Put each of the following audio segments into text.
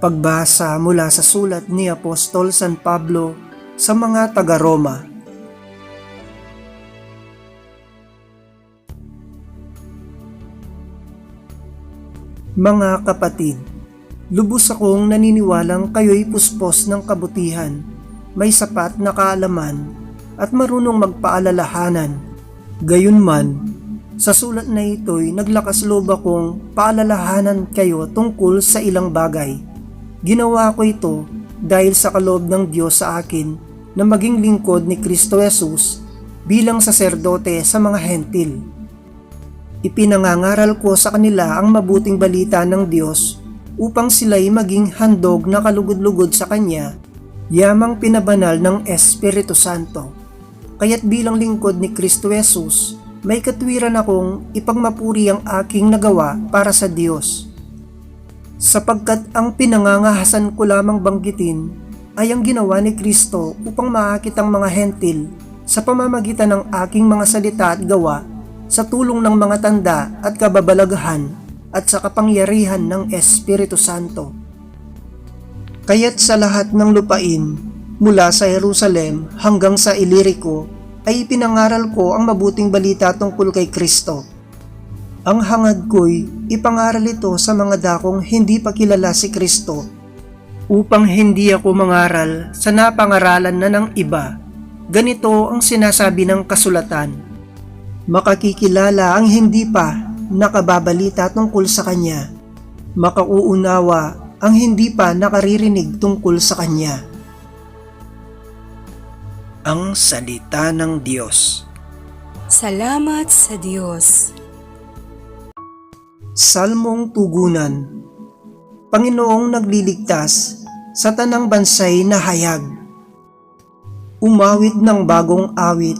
Pagbasa mula sa sulat ni Apostol San Pablo sa mga taga-Roma. Mga kapatid, lubos akong naniniwalang kayo'y puspos ng kabutihan, may sapat na kaalaman, at marunong magpaalalahanan. Gayunman, sa sulat na ito'y naglakas loob akong paalalahanan kayo tungkol sa ilang bagay. Ginawa ko ito dahil sa kaloob ng Diyos sa akin na maging lingkod ni Kristo Jesus bilang saserdote sa mga hentil. Ipinangangaral ko sa kanila ang mabuting balita ng Diyos upang sila'y maging handog na kalugod-lugod sa Kanya, yamang pinabanal ng Espiritu Santo. Kaya't bilang lingkod ni Kristo Jesus, may katwiran akong ipagmapuri ang aking nagawa para sa Diyos. Sapagkat ang pinangangahasan ko lamang banggitin ay ang ginawa ni Kristo upang maakit ang mga hentil sa pamamagitan ng aking mga salita at gawa sa tulong ng mga tanda at kababalaghan at sa kapangyarihan ng Espiritu Santo. Kaya't sa lahat ng lupain, mula sa Jerusalem hanggang sa Ilirico, ay ipinangaral ko ang mabuting balita tungkol kay Kristo. Ang hangad ko'y ipangaral ito sa mga dakong hindi pa kilala si Kristo upang hindi ako mangaral sa napangaralan na ng iba. Ganito ang sinasabi ng kasulatan. Makakikilala ang hindi pa nakababalita tungkol sa Kanya. Makauunawa ang hindi pa nakaririnig tungkol sa Kanya. Ang Salita ng Diyos Salamat sa Diyos. Salmong Tugunan Panginoong nagliligtas sa tanang bansay na hayag. Umawit ng bagong awit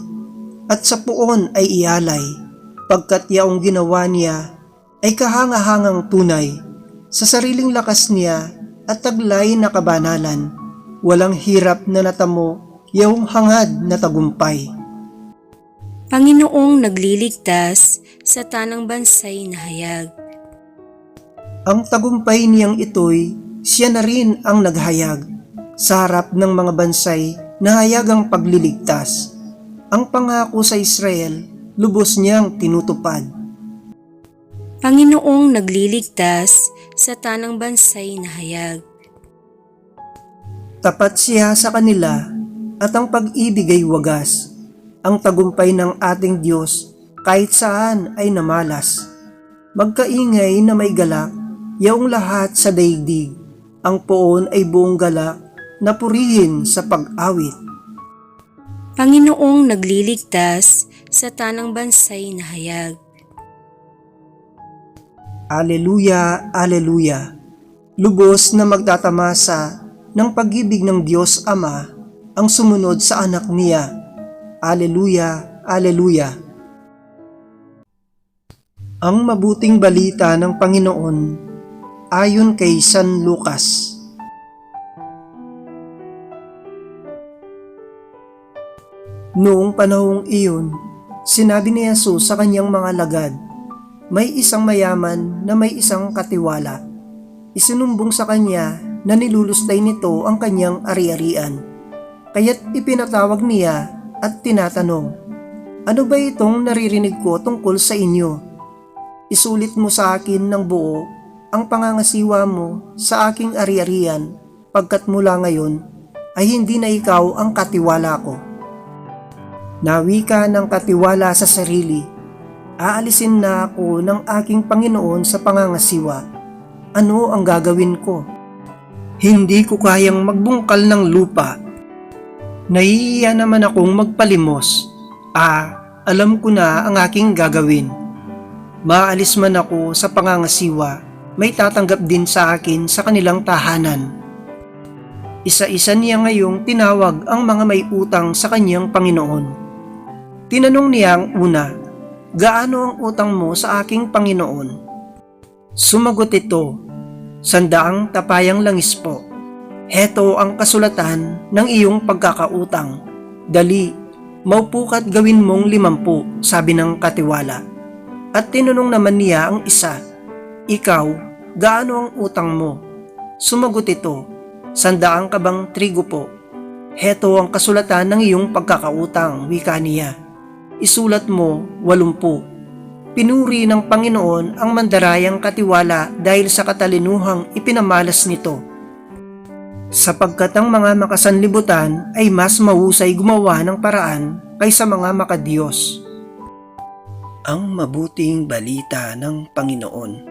at sa puon ay ialay pagkat yaong ginawa niya ay kahangahangang tunay sa sariling lakas niya at taglay na kabanalan. Walang hirap na natamo, yaong hangad na tagumpay. Panginoong nagliligtas sa tanang bansay na hayag. Ang tagumpay niyang ito'y siya na rin ang naghayag sa harap ng mga bansay na hayagang pagliligtas. Ang pangako sa Israel, lubos niyang tinutupad. Panginoong nagliligtas sa tanang bansay na hayag. Tapat siya sa kanila at ang pag-ibig ay wagas. Ang tagumpay ng ating Diyos kahit saan ay namalas. Magkaingay na may galak, yaong lahat sa daigdig. Ang poon ay buong galak na purihin sa pag-awit. Panginoong nagliligtas sa tanang bansay na hayag. Aleluya, Aleluya. Lubos na magtatamasa ng pag-ibig ng Diyos Ama ang sumunod sa anak niya. Aleluya, Aleluya. Ang mabuting balita ng Panginoon ayon kay San Lucas. Noong panahong iyon, sinabi ni Jesus sa kanyang mga lagad, may isang mayaman na may isang katiwala. Isinumbong sa kanya na nilulustay nito ang kanyang ari-arian. Kaya't ipinatawag niya at tinatanong, Ano ba itong naririnig ko tungkol sa inyo? Isulit mo sa akin ng buo ang pangangasiwa mo sa aking ari-arian pagkat mula ngayon ay hindi na ikaw ang katiwala ko. Nawi ka ng katiwala sa sarili aalisin na ako ng aking Panginoon sa pangangasiwa. Ano ang gagawin ko? Hindi ko kayang magbungkal ng lupa. Nahihiya naman akong magpalimos. Ah, alam ko na ang aking gagawin. Maalis man ako sa pangangasiwa, may tatanggap din sa akin sa kanilang tahanan. Isa-isa niya ngayong tinawag ang mga may utang sa kanyang Panginoon. Tinanong niya ang una, gaano ang utang mo sa aking Panginoon? Sumagot ito, sandaang tapayang langis po. Heto ang kasulatan ng iyong pagkakautang. Dali, maupukat gawin mong limampu, sabi ng katiwala. At tinanong naman niya ang isa, Ikaw, gaano ang utang mo? Sumagot ito, Sandaang ka bang trigo po? Heto ang kasulatan ng iyong pagkakautang, wika niya. Isulat mo, walumpu. Pinuri ng Panginoon ang mandarayang katiwala dahil sa katalinuhang ipinamalas nito. Sapagkat ang mga makasanlibutan ay mas mahusay gumawa ng paraan kaysa mga makadiyos. Ang mabuting balita ng Panginoon.